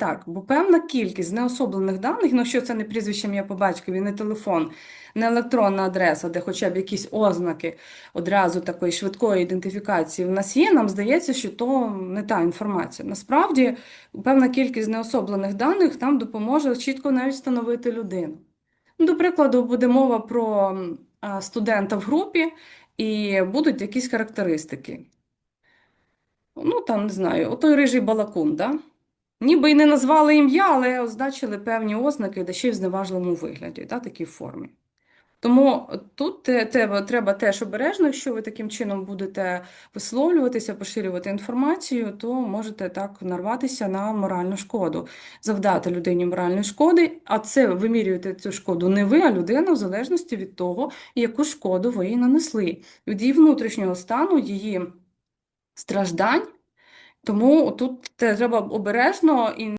так, бо певна кількість неособлених даних, ну що це не прізвище ім'я по батькові, не телефон, не електронна адреса, де хоча б якісь ознаки одразу такої швидкої ідентифікації в нас є, нам здається, що то не та інформація. Насправді, певна кількість неособлених даних нам допоможе чітко навіть встановити людину. Ну, До прикладу, буде мова про студента в групі, і будуть якісь характеристики. Ну, там, не знаю, отой рижий балакун, да? Ніби й не назвали ім'я, але означили певні ознаки, де ще й в зневажливому вигляді, да, такій формі. Тому тут те- треба теж обережно, якщо ви таким чином будете висловлюватися, поширювати інформацію, то можете так нарватися на моральну шкоду, завдати людині моральної шкоди, а це вимірюєте цю шкоду не ви, а людина, в залежності від того, яку шкоду ви їй нанесли, від її внутрішнього стану, її страждань. Тому тут треба обережно і